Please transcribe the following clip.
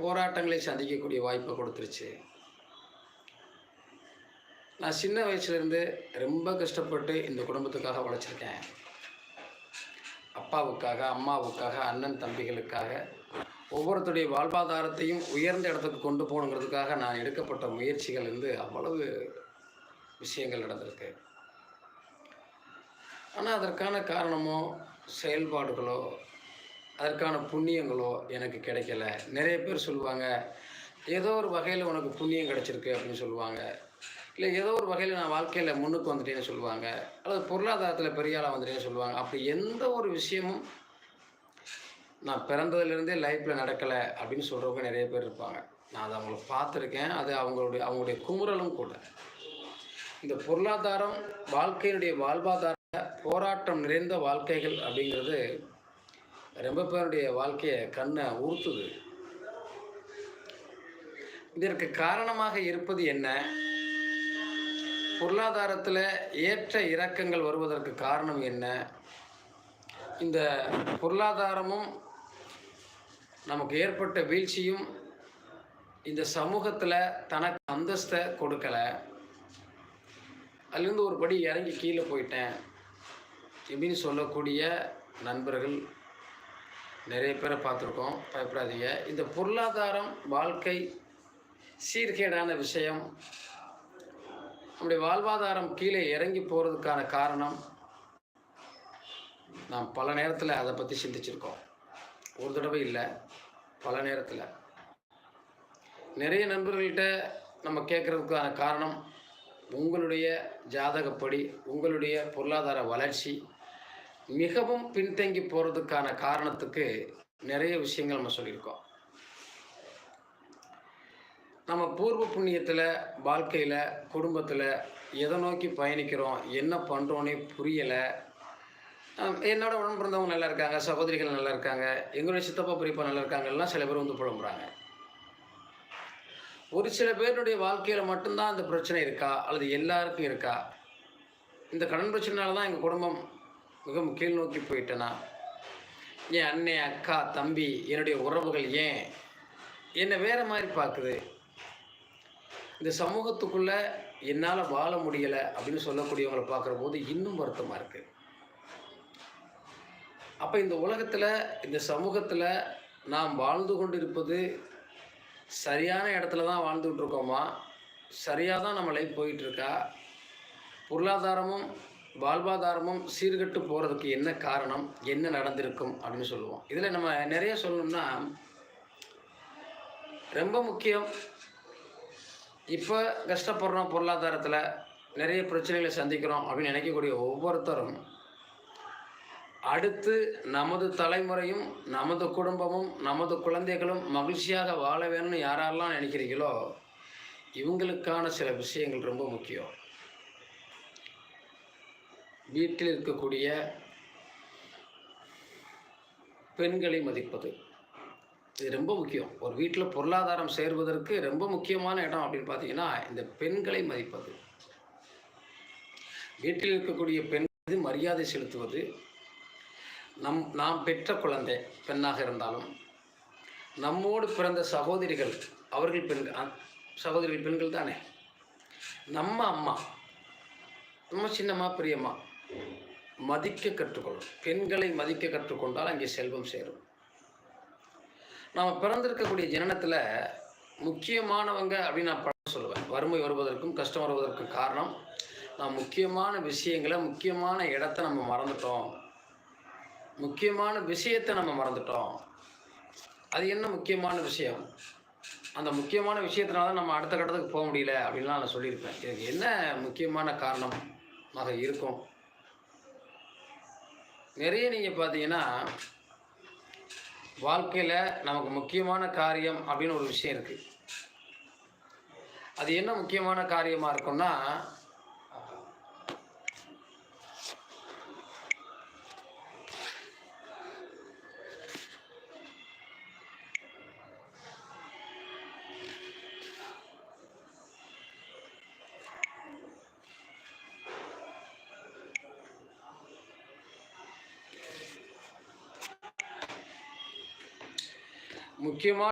போராட்டங்களை சந்திக்கக்கூடிய வாய்ப்பை கொடுத்துருச்சு. நான் சின்ன வயசுலேருந்து ரொம்ப கஷ்டப்பட்டு இந்த குடும்பத்துக்காக உழைச்சிருக்கேன். அப்பாவுக்காக அம்மாவுக்காக அண்ணன் தம்பிகளுக்காக ஒவ்வொருத்தருடைய வாழ்வாதாரத்தையும் உயர்ந்த இடத்துக்கு கொண்டு போகணுங்கிறதுக்காக நான் எடுக்கப்பட்ட முயற்சிகள் வந்து அவ்வளவு விஷயங்கள் நடந்திருக்கு. ஆனால் அதற்கான காரணமோ செயல்பாடுகளோ அதற்கான புண்ணியங்களோ எனக்கு கிடைக்கல. நிறைய பேர் சொல்லுவாங்க ஏதோ ஒரு வகையில் உனக்கு புண்ணியம் கிடைச்சிருக்கு அப்படின்னு சொல்லுவாங்க. இல்லை ஏதோ ஒரு வகையில் நான் வாழ்க்கையில் முன்னுக்கு வந்துட்டேன்னு சொல்லுவாங்க. அல்லது பொருளாதாரத்தில் பெரிய ஆளாக வந்துட்டேன்னு சொல்லுவாங்க. அப்படி எந்த ஒரு விஷயமும் நான் பிறந்ததுலேருந்தே லைஃப்பில் நடக்கலை அப்படின்னு சொல்கிறவங்க நிறைய பேர் இருப்பாங்க. நான் அதை அவங்கள பார்த்துருக்கேன். அது அவங்களுடைய அவங்களுடைய குமுறலும் கூட. இந்த பொருளாதாரம் வாழ்க்கையினுடைய வாழ்வாதார போராட்டம் நிறைந்த வாழ்க்கைகள் அப்படிங்கிறது ரொம்ப பேருடைய வாழ்க்கையை கண்ணை உறுத்துது. இதற்கு காரணமாக இருப்பது என்ன? பொருளாதாரத்தில் ஏற்ற இறக்கங்கள் வருவதற்கு காரணம் என்ன? இந்த பொருளாதாரமும் நமக்கு ஏற்பட்ட வீழ்ச்சியும் இந்த சமூகத்தில் தனக்கு அந்தஸ்தை கொடுக்கலை. அதுலேருந்து ஒரு படி இறங்கி கீழே போயிட்டேன். இப்படின்னு சொல்லக்கூடிய நண்பர்கள் நிறைய பேரை பார்த்துருக்கோம் பயப்படாதீங்க. இந்த பொருளாதாரம் வாழ்க்கை சீர்கேடான விஷயம். நம்முடைய வாழ்வாதாரம் கீழே இறங்கி போகிறதுக்கான காரணம் நாம் பல நேரத்தில் அதை பற்றி சிந்திச்சிருக்கோம். ஒரு தடவை இல்லை பல நேரத்தில். நிறைய நண்பர்கள்கிட்ட நம்ம கேட்குறதுக்கான காரணம் உங்களுடைய ஜாதகப்படி உங்களுடைய பொருளாதார வளர்ச்சி மிகவும் பின்தங்கி போகிறதுக்கான காரணத்துக்கு நிறைய விஷயங்கள் நம்ம சொல்லியிருக்கோம். நம்ம பூர்வ புண்ணியத்தில் வாழ்க்கையில் குடும்பத்தில் எதை நோக்கி பயணிக்கிறோம் என்ன பண்ணுறோன்னே புரியலை. என்னோட உடன் பிறந்தவங்க நல்லா இருக்காங்க சகோதரிகள் நல்லா இருக்காங்க எங்களுடைய சித்தப்பா பிரிப்பா நல்லா இருக்காங்கலாம் சில பேர் வந்து புலம்புறாங்க. ஒரு சில பேருடைய வாழ்க்கையில் மட்டும்தான் அந்த பிரச்சனை இருக்கா? அல்லது எல்லாருக்கும் இருக்கா? இந்த கடன் பிரச்சனைனால தான் எங்கள் குடும்பம் மிகவும் கீழ் நோக்கி போயிட்டேனா? என் அண்ணன் அக்கா தம்பி என்னுடைய உறவுகள் ஏன் என்னை வேற மாதிரி பார்க்குது? இந்த சமூகத்துக்குள்ளே என்னால் வாழ முடியலை அப்படின்னு சொல்லக்கூடியவங்களை பார்க்குற போது இன்னும் வருத்தமாக இருக்குது அப்போ இந்த உலகத்தில் இந்த சமூகத்தில் நாம் வாழ்ந்து கொண்டிருப்பது சரியான இடத்துல தான் வாழ்ந்துகிட்டு இருக்கோமா? சரியாக தான் நம்ம லைஃப் போயிட்டுருக்கா பொருளாதாரமும் வாழ்வாதாரமும் சீர்கெட்டு போகிறதுக்கு என்ன காரணம்? என்ன நடந்திருக்கும்? அப்படின்னு சொல்லுவோம். இதில் நம்ம நிறைய சொல்லணும்னா ரொம்ப முக்கியம். இப்போ கஷ்டப்படுறோம் பொருளாதாரத்தில் நிறைய பிரச்சனைகளை சந்திக்கிறோம் அப்படின்னு நினைக்கக்கூடிய ஒவ்வொருத்தரும் அடுத்து நமது தலைமுறையும் நமது குடும்பமும் நமது குழந்தைகளும் மகிழ்ச்சியாக வாழ வேணும்னு யாரெல்லாம் நினைக்கிறீங்களோ இவங்களுக்கான சில விஷயங்கள் ரொம்ப முக்கியம். வீட்டில் இருக்கக்கூடிய பெண்களை மதிப்பது. இது ரொம்ப முக்கியம். ஒரு வீட்டில் பொருளாதாரம் சேர்வதற்கு ரொம்ப முக்கியமான இடம் அப்படின்னு பார்த்தீங்கன்னா இந்த பெண்களை மதிப்பது. வீட்டில் இருக்கக்கூடிய பெண் மீது மரியாதை செலுத்துவது. நம் நாம் பெற்ற குழந்தை பெண்ணாக இருந்தாலும் நம்மோடு பிறந்த சகோதரிகள் அவர்கள் பெண்கள் சகோதரிகள் பெண்கள் தானே. நம்ம அம்மா நம்ம சின்னம்மா பெரியம்மா மதிக்க கற்றுக்கொள்ளும். பெண்களை மதிக்க கற்றுக்கொண்டால் அங்கே செல்வம் சேரும். நாம் பிறந்திருக்கக்கூடிய ஜனனத்தில் முக்கியமானவங்க அப்படின்னு நான் படம் சொல்லுவேன். வறுமை வருவதற்கும் கஷ்டம் வருவதற்கும் காரணம் நாம் முக்கியமான விஷயங்களை முக்கியமான இடத்த நம்ம மறந்துட்டோம். முக்கியமான விஷயத்தை நம்ம மறந்துட்டோம். அது என்ன முக்கியமான விஷயம்? அந்த முக்கியமான விஷயத்தினால தான் நம்ம அடுத்த கட்டத்துக்கு போக முடியல அப்படின்லாம் நான் சொல்லியிருப்பேன். இதுக்கு என்ன முக்கியமான காரணமாக இருக்கும்? நிறைய நீங்கள் பார்த்தீங்கன்னா வாழ்க்கையில் நமக்கு முக்கியமான காரியம் அப்படின்னு ஒரு விஷயம் இருக்குது அது என்ன முக்கியமான காரியமாக இருக்கும்னா முக்கியமாக